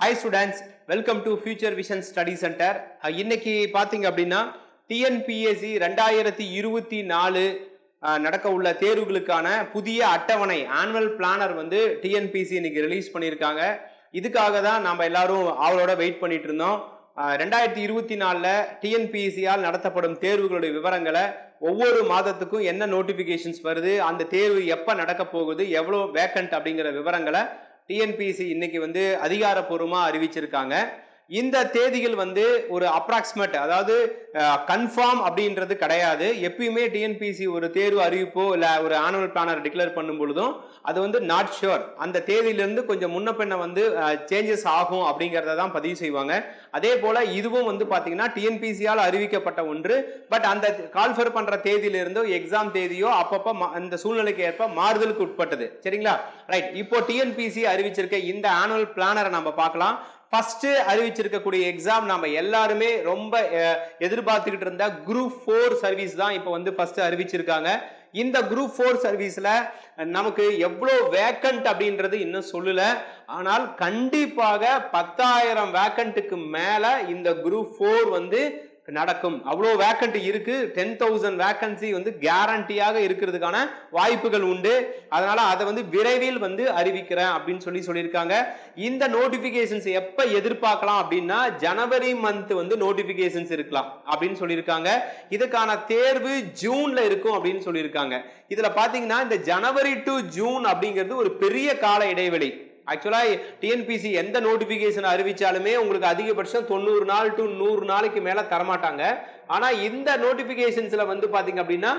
Hi students welcome to future vision study centre இன்னைக்கு பார்த்தீங்க அப்படின்னா டிஎன்பிஎஸ்சி ரெண்டாயிரத்தி இருபத்தி நாலு நடக்க உள்ள தேர்வுகளுக்கான புதிய அட்டவணை ஆனுவல் பிளானர் வந்து டிஎன்பிசி இன்னைக்கு ரிலீஸ் பண்ணியிருக்காங்க. இதுக்காக தான் நம்ம எல்லாரும் அவளோட வெயிட் பண்ணிட்டு இருந்தோம். ரெண்டாயிரத்தி இருபத்தி நாலில் டிஎன்பிஎஸ்சியால் நடத்தப்படும் தேர்வுகளுடைய விவரங்களை ஒவ்வொரு மாதத்துக்கும் என்ன நோட்டிஃபிகேஷன்ஸ் வருது அந்த தேர்வு எப்போ நடக்க போகுது எவ்வளோ வேக்கண்ட் அப்படிங்கிற விவரங்களை டிஎன்பிஎஸ்சி இன்னைக்கு வந்து அதிகாரப்பூர்வமாக அறிவிச்சிருக்காங்க. இந்த தேதிகள் வந்து ஒரு அப்ராக்சிமேட் அதாவது கன்ஃபார்ம் அப்படின்றது கிடையாது. எப்பயுமே டிஎன்பிசி ஒரு தேர்வு அறிவிப்போ இல்லை ஒரு ஆனுவல் பிளானர் டிக்ளேர் பண்ணும் பொழுதும் அது வந்து நாட் ஷுர் அந்த தேதியிலிருந்து கொஞ்சம் முன்ன பின்ன வந்து சேஞ்சஸ் ஆகும் அப்படிங்கிறத தான் பதிவு செய்வாங்க. அதே போல் இதுவும் வந்து பார்த்தீங்கன்னா டிஎன்பிசியால் அறிவிக்கப்பட்ட ஒன்று. பட் அந்த கால்ஃபர் பண்ணுற தேதியிலிருந்தோ எக்ஸாம் தேதியோ அப்பப்போ அந்த சூழ்நிலைக்கு ஏற்ப மாறுதலுக்கு உட்பட்டது. சரிங்களா? ரைட் இப்போ டிஎன்பிசி அறிவிச்சிருக்க இந்த ஆனுவல் பிளானரை நம்ம பார்க்கலாம். ஃபஸ்ட்டு அறிவிச்சிருக்கக்கூடிய எக்ஸாம் நம்ம எல்லாருமே ரொம்ப எதிர்பார்த்துக்கிட்டு இருந்த குரூப் ஃபோர் சர்வீஸ் தான் இப்போ வந்து ஃபஸ்ட்டு அறிவிச்சிருக்காங்க. இந்த குரூப் ஃபோர் சர்வீஸில் நமக்கு எவ்வளோ வேக்கண்ட் அப்படின்றது இன்னும் சொல்லலை. ஆனால் கண்டிப்பாக பத்தாயிரம் வேக்கண்ட்டுக்கு மேலே இந்த குரூப் ஃபோர் வந்து நடக்கும். அவ்வளோ வேக்கண்ட் இருக்கு. டென் தௌசண்ட் வேக்கன்சி வந்து கேரண்டியாக இருக்கிறதுக்கான வாய்ப்புகள் உண்டு. அதனால அதை வந்து விரைவில் வந்து அறிவிக்கிறேன் அப்படின்னு சொல்லி சொல்லியிருக்காங்க. இந்த நோட்டிபிகேஷன்ஸ் எப்ப எதிர்பார்க்கலாம் அப்படின்னா ஜனவரி மந்த் வந்து நோட்டிபிகேஷன்ஸ் இருக்கலாம் அப்படின்னு சொல்லியிருக்காங்க. இதுக்கான தேர்வு ஜூன்ல இருக்கும் அப்படின்னு சொல்லியிருக்காங்க. இதுல பாத்தீங்கன்னா இந்த ஜனவரி டு ஜூன் அப்படிங்கிறது ஒரு பெரிய கால இடைவெளி. ஆக்சுவலா டிஎன்பிசி எந்த நோட்டிஃபிகேஷன் அறிவிச்சாலுமே உங்களுக்கு அதிகபட்சம் தொண்ணூறு நாள் டு நூறு நாளைக்கு மேல தரமாட்டாங்க. ஆனா இந்த நோட்டிபிகேஷன்ஸ்ல வந்து பாத்தீங்க அப்படின்னா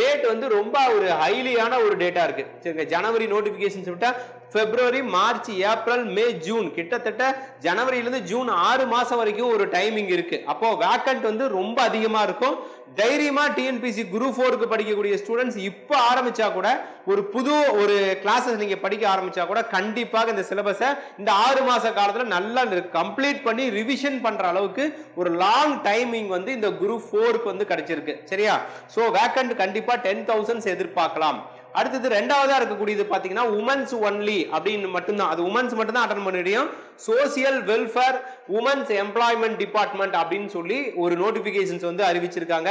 டேட் வந்து ரொம்ப ஒரு ஹைலியான ஒரு டேட்டா இருக்கு. சரிங்க ஜனவரி நோட்டிஃபிகேஷன்ஸ் விட்டால் பிப்ரவரி மார்ச் ஏப்ரல் மே ஜூன் கிட்டத்தட்ட ஜனவரியிலிருந்து ஜூன் ஆறு மாதம் வரைக்கும் ஒரு டைமிங் இருக்கு. அப்போ வேக்கண்ட் வந்து ரொம்ப அதிகமாக இருக்கும். தைரியமா டிஎன்பிசி குரூப் ஃபோருக்கு படிக்கக்கூடிய ஸ்டூடெண்ட்ஸ் இப்போ ஆரம்பிச்சா கூட ஒரு புது ஒரு கிளாஸஸ் நீங்க படிக்க ஆரம்பிச்சா கூட கண்டிப்பாக இந்த சிலபஸை இந்த ஆறு மாச காலத்துல நல்லா கம்ப்ளீட் பண்ணி ரிவிஷன் பண்ற அளவுக்கு ஒரு லாங் டைமிங் வந்து இந்த குரூப் ஃபோருக்கு வந்து கிடைச்சிருக்கு. சரியா? ஸோ வேக்கண்ட் கண்டிப்பா டென் தௌசண்ட்ஸ் எதிர்பார்க்கலாம். அடுத்தது ரெண்டாவதா இருக்கக்கூடியது பாத்தீங்கன்னா உமன்ஸ் ஒன்லி அப்படின்னு மட்டும்தான். அது உமன்ஸ் மட்டும் தான் அட்டன் பண்ண முடியும். Social welfare women's employment department அப்படின்னு சொல்லி ஒரு நோட்டிபிகேஷன்ஸ் வந்து அறிவிச்சிருக்காங்க.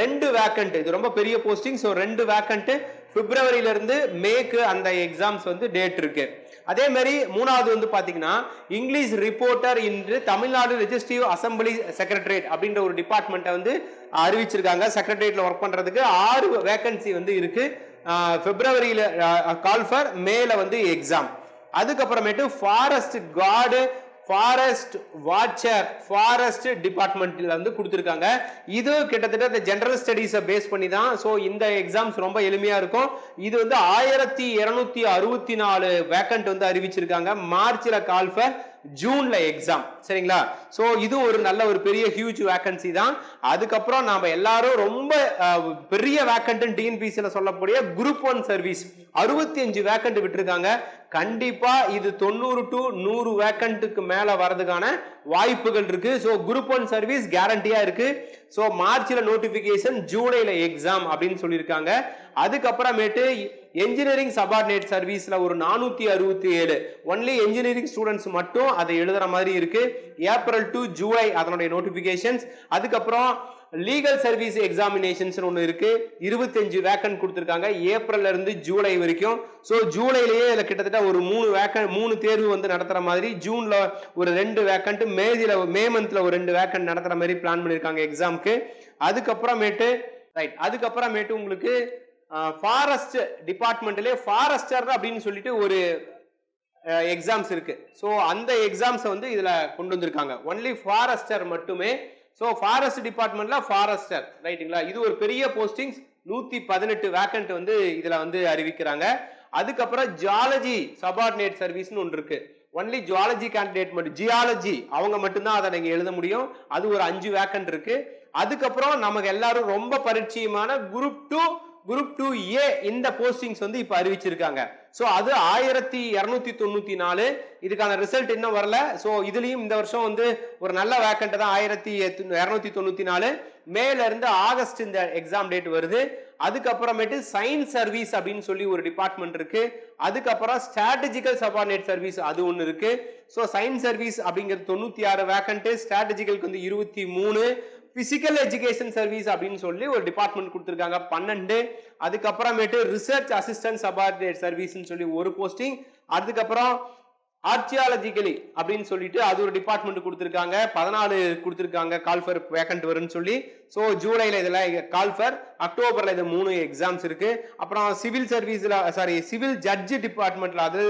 ரெண்டு வேக்கண்ட் இது ரொம்ப பெரிய போஸ்டிங் ஸோ ரெண்டு வேக்கண்ட் பிப்ரவரியில இருந்து மேக்கு அந்த எக்ஸாம்ஸ் வந்து டேட் இருக்கு. அதே மாதிரி மூணாவது வந்து பாத்தீங்கன்னா இங்கிலீஷ் ரிப்போர்ட்டர் இன்று தமிழ்நாடு ரெஜிஸ்ட்ரிவ் அசம்பிளி செக்ரட்டரியேட் அப்படின்ற ஒரு டிபார்ட்மெண்ட்டை வந்து அறிவிச்சிருக்காங்க. செக்ரட்டரியேட்ல ஒர்க் பண்றதுக்கு ஆறு வேகன்சி வந்து இருக்கு. பிப்ரவரியில கால்ஃபர் மேல வந்து எக்ஸாம் அதுக்கப்புறமேட்டு forest guard forest watcher forest டிபார்ட்மெண்ட்டில் வந்து கொடுத்துருக்காங்க. இது கிட்டத்தட்ட இந்த ஜென்ரல் ஸ்டடீஸை பேஸ் பண்ணி தான் ஸோ இந்த எக்ஸாம்ஸ் ரொம்ப எளிமையாக இருக்கும். இது வந்து ஆயிரத்தி இரநூத்தி அறுபத்தி நாலு வேக்கண்ட் வந்து அறிவிச்சிருக்காங்க. மார்ச்ல கால்ஃபர் ஜூன்ல எக்ஸாம் சரிங்களா? ஸோ இது ஒரு நல்ல ஒரு பெரிய ஹியூஜ் வேக்கன்சி தான். அதுக்கப்புறம் நாம எல்லாரும் ரொம்ப பெரிய வேக்கண்ட் டிஎன்பிசியில் சொல்லக்கூடிய குரூப் ஒன் சர்வீஸ் அறுபத்தி அஞ்சு வேக்கண்ட் விட்டுருக்காங்க. கண்டிப்பா இது தொண்ணூறு டு நூறு வேக்கண்ட்டுக்கு மேல வரதுக்கான வாய்ப்புகள் இருக்கு. ஸோ குரூப் ஒன் சர்வீஸ் கேரண்டியா இருக்கு. ஸோ மார்ச்ல நோட்டிபிகேஷன் ஜூலைல எக்ஸாம் அப்படின்னு சொல்லியிருக்காங்க. அதுக்கப்புறமேட்டு என்ஜினியரிங் சபார்டினேட் சர்வீஸில் ஒரு நானூற்றி அறுபத்தி ஏழு. ஒன்லி என்ஜினியரிங் ஸ்டூடெண்ட்ஸ் மட்டும் அதை எழுதுகிற மாதிரி இருக்குது ஏப்ரல் டு ஜூலை அதனுடைய நோட்டிஃபிகேஷன்ஸ் அதுக்கப்புறம் லீகல் சர்வீஸ் எக்ஸாமினேஷன்ஸ் ஒன்று இருக்கு. இருபத்தஞ்சு வேக்கன்ட் கொடுத்துருக்காங்க. ஏப்ரல்ல இருந்து ஜூலை வரைக்கும். ஸோ ஜூலைலேயே இதில் கிட்டத்தட்ட ஒரு மூணு வேக்கன் மூணு தேர்வு வந்து நடத்துகிற மாதிரி ஜூனில் ஒரு ரெண்டு வேக்கண்ட் மேதியில் மே மந்த்தில் ஒரு ரெண்டு வேக்கன்ட் நடத்துகிற மாதிரி பிளான் பண்ணியிருக்காங்க எக்ஸாம்க்கு அதுக்கப்புறமேட்டு ரைட் அதுக்கப்புறமேட்டு உங்களுக்கு ஃபாரஸ்ட் டிபார்ட்மெண்ட்லேயே ஃபாரஸ்டர் அப்படின்னு சொல்லிட்டு ஒரு எக்ஸாம்ஸ் இருக்கு. ஸோ அந்த எக்ஸாம்ஸை வந்து இதில் கொண்டு வந்திருக்காங்க. ஒன்லி ஃபாரஸ்டர் மட்டுமே. ஸோ ஃபாரஸ்ட் டிபார்ட்மெண்ட்ல ஃபாரஸ்டர் ரைட்டுங்களா? இது ஒரு பெரிய போஸ்டிங்ஸ் நூற்றி பதினெட்டு வேக்கண்ட் வந்து இதில் வந்து அறிவிக்கிறாங்க. அதுக்கப்புறம் ஜியாலஜி சபார்டினேட் சர்வீஸ்னு ஒன்று இருக்கு. ஒன்லி ஜுவாலஜி கேண்டிடேட் மட்டும் ஜியாலஜி அவங்க மட்டும்தான் அதை நீங்கள் எழுத முடியும். அது ஒரு அஞ்சு வேக்கண்ட் இருக்கு. அதுக்கப்புறம் நமக்கு எல்லாரும் ரொம்ப பரிச்சயமான group two group two A இந்த போஸ்டிங்ஸ் வந்து இப்போ அறிவிச்சிருக்காங்க. ஸோ அது ஆயிரத்தி இரநூத்தி தொண்ணூற்றி நாலு. இதுக்கான ரிசல்ட் இன்னும் வரல. ஸோ இதுலேயும் இந்த வருஷம் வந்து ஒரு நல்ல வேக்கண்ட் தான். ஆயிரத்தி இரநூத்தி தொண்ணூற்றி நாலு. மேலேருந்து ஆகஸ்ட் இந்த எக்ஸாம் டேட் வருது. அதுக்கப்புறமேட்டு சயின்ஸ் சர்வீஸ் அப்படின்னு சொல்லி ஒரு டிபார்ட்மெண்ட் இருக்கு. அதுக்கப்புறம் ஸ்ட்ராட்டஜிக்கல் சபார்டினேட் சர்வீஸ் அது ஒன்று இருக்கு. ஸோ சயின்ஸ் சர்வீஸ் அப்படிங்கிறது தொண்ணூற்றி ஆறு வேக்கண்ட்டு ஸ்ட்ராட்டஜிக்கலுக்கு வந்து இருபத்தி மூணு. பிசிக்கல் எஜுகேஷன் சர்வீஸ் அப்படின்னு சொல்லி ஒரு டிபார்ட்மெண்ட் கொடுத்துருக்காங்க. பன்னெண்டு அதுக்கப்புறமேட்டு ரிசர்ச் அசிஸ்டன்ட் சபார்டினேட் சர்வீஸ்ன்னு சொல்லி ஒரு போஸ்டிங் அதுக்கப்புறம் ஆர்ச்சியாலஜிக்கலி அப்படின்னு சொல்லிட்டு அது ஒரு டிபார்ட்மெண்ட் கொடுத்துருக்காங்க. பதினாலு கொடுத்துருக்காங்க. கால்ஃபர் வேக்கண்ட் வரும்னு சொல்லி. ஸோ ஜூலையில் இதெல்லாம் கால்ஃபர் அக்டோபரில் இது மூணு எக்ஸாம்ஸ் இருக்குது அப்புறம் சிவில் சர்வீஸில் சாரி சிவில் ஜட்ஜு டிபார்ட்மெண்ட்டில் அது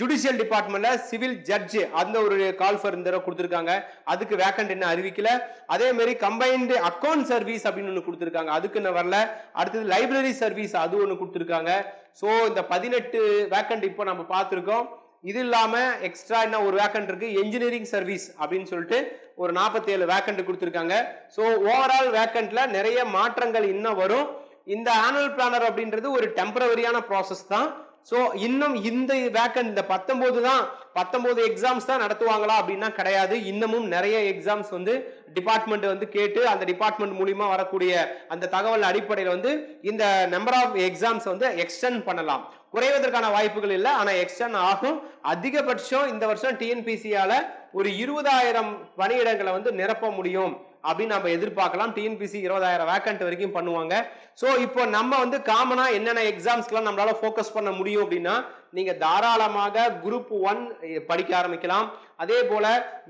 ஜுடிஷியல் டிபார்ட்மெண்ட்டில் சிவில் ஜட்ஜு அந்த ஒரு கால்ஃபர் இந்த தடவை கொடுத்துருக்காங்க. அதுக்கு வேக்கண்ட் என்ன அறிவிக்கல. அதேமாரி கம்பைன்டு அக்கௌண்ட் சர்வீஸ் அப்படின்னு ஒன்று கொடுத்துருக்காங்க. அதுக்கு இன்னும் வரல. அடுத்தது லைப்ரரி சர்வீஸ் அது ஒன்று கொடுத்துருக்காங்க. ஸோ இந்த பதினெட்டு வேக்கண்ட் இப்போ நம்ம பார்த்துருக்கோம். இது இல்லாமல் எக்ஸ்ட்ரா என்ன ஒரு வேக்கண்ட் இருக்கு? என்ஜினியரிங் சர்வீஸ் அப்படின்னு சொல்லிட்டு ஒரு நாற்பத்தேழு வேக்கண்ட் கொடுத்துருக்காங்க. ஸோ ஓவரால் வேக்கண்ட்ல நிறைய மாற்றங்கள் இன்னும் வரும். இந்த ஆனுவல் பிளானர் அப்படின்றது ஒரு டெம்பரவரியான ப்ராசஸ் தான். ஸோ இன்னும் இந்த வேக்கன் இந்த பத்தொம்போது தான் பத்தொம்போது எக்ஸாம்ஸ் தான் நடத்துவாங்களா அப்படின்னா கிடையாது. இன்னமும் நிறைய எக்ஸாம்ஸ் வந்து டிபார்ட்மெண்ட் வந்து கேட்டு அந்த டிபார்ட்மெண்ட் மூலியமா வரக்கூடிய அந்த தகவல் அடிப்படையில் வந்து இந்த நம்பர் ஆஃப் எக்ஸாம்ஸ் வந்து எக்ஸ்டெண்ட் பண்ணலாம். குறைவதற்கான வாய்ப்புகள் இல்லை ஆனால் எக்ஸ்டெண்ட் ஆகும். அதிகபட்சம் இந்த வருஷம் டிஎன்பிசியால ஒரு இருபதாயிரம் பணியிடங்களை வந்து நிரப்ப முடியும். அப்படின்னு நம்ம எதிர்பார்க்கலாம். டிஎன்பிசி இருபதாயிரம் வேக்கண்ட் வரைக்கும் பண்ணுவாங்க. ஸோ இப்போ நம்ம வந்து காமனாக என்னென்ன எக்ஸாம்ஸ்க்குலாம் நம்மளால ஃபோக்கஸ் பண்ண முடியும் அப்படின்னா நீங்கள் தாராளமாக குரூப் ஒன் படிக்க ஆரம்பிக்கலாம். அதே போல்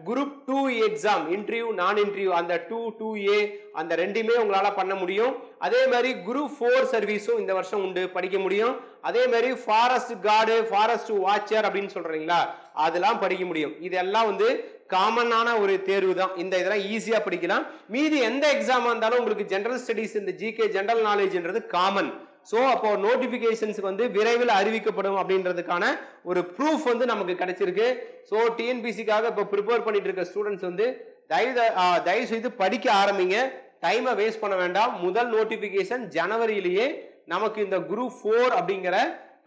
குரூப் டூ எக்ஸாம் இன்டர்வியூ நான் இன்டர்வியூ அந்த டூ டூ ஏ அந்த ரெண்டுமே உங்களால் பண்ண முடியும். அதே மாதிரி குரூப் ஃபோர் சர்வீஸும் இந்த வருஷம் உண்டு படிக்க முடியும். அதே மாதிரி ஃபாரஸ்ட் கார்டு ஃபாரஸ்ட் வாட்சர் அப்படின்னு சொல்கிறீங்களா அதெல்லாம் படிக்க முடியும். இதெல்லாம் வந்து காமனான ஒரு தேர்வு தான் இந்த இதெல்லாம் ஈஸியாக படிக்கலாம். மீதி எந்த எக்ஸாமாக இருந்தாலும் உங்களுக்கு ஜென்ரல் ஸ்டடிஸ் இந்த ஜிகே ஜென்ரல் நாலேஜ்ன்றது காமன் ஸோ அப்போ நோட்டிஃபிகேஷன்ஸுக்கு வந்து விரைவில் அறிவிக்கப்படும் அப்படின்றதுக்கான ஒரு ப்ரூஃப் வந்து நமக்கு கிடைச்சிருக்கு. ஸோ டிஎன்பிசிக்காக இப்போ ப்ரிப்பேர் பண்ணிட்டு இருக்க ஸ்டூடெண்ட்ஸ் வந்து தயவு தயவு செய்து படிக்க ஆரம்பிங்க. டைமை வேஸ்ட் பண்ண வேண்டாம். முதல் நோட்டிஃபிகேஷன் ஜனவரியிலேயே நமக்கு இந்த குரூப் ஃபோர் அப்படிங்கிற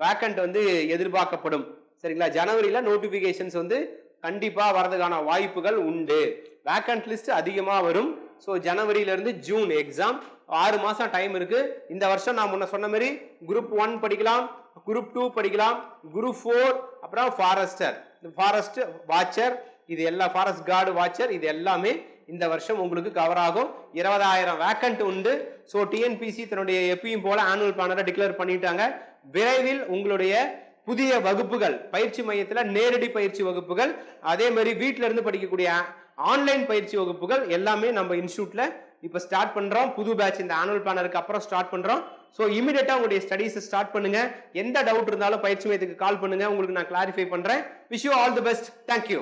வேக்கண்ட் வந்து எதிர்பார்க்கப்படும். சரிங்களா? ஜனவரியில் நோட்டிஃபிகேஷன்ஸ் வந்து கண்டிப்பாக வரதுக்கான வாய்ப்புகள் உண்டு. வேக்கண்ட் லிஸ்ட் அதிகமாக வரும். ஸோ ஜனவரியிலேருந்து ஜூன் எக்ஸாம் ஆறு மாதம் டைம் இருக்குது இந்த வருஷம் நான் முன்ன சொன்ன மாதிரி குரூப் ஒன் படிக்கலாம் குரூப் டூ படிக்கலாம் குரூப் ஃபோர் அப்புறம் ஃபாரஸ்டர் ஃபாரஸ்ட் வாட்சர் இது எல்லா ஃபாரஸ்ட் கார்டு வாட்சர் இது எல்லாமே இந்த வருஷம் உங்களுக்கு கவர் ஆகும். இருபதாயிரம் வேக்கண்ட் உண்டு. ஸோ டிஎன்பிசி தன்னுடைய எப்பயும் போல ஆனுவல் பிளானரை டிக்ளேர் பண்ணிட்டாங்க. விரைவில் உங்களுடைய புதிய வகுப்புகள் பயிற்சி மையத்தில் நேரடி பயிற்சி வகுப்புகள் அதே மாதிரி வீட்டில இருந்து படிக்கக்கூடிய ஆன்லைன் பயிற்சி வகுப்புகள் எல்லாமே நம்ம இன்ஸ்டியூட்ல இப்போ ஸ்டார்ட் பண்றோம். புது பேட்ச் இந்த ஆனுவல் பிளானருக்கு அப்புறம் ஸ்டார்ட் பண்றோம். ஸோ இமீடியட்டா உங்களுடைய ஸ்டடீஸ் ஸ்டார்ட் பண்ணுங்க. எந்த டவுட் இருந்தாலும் பயிற்சி மையத்துக்கு கால் பண்ணுங்க. உங்களுக்கு நான் கிளாரிஃபை பண்றேன். Wish you all the best thank you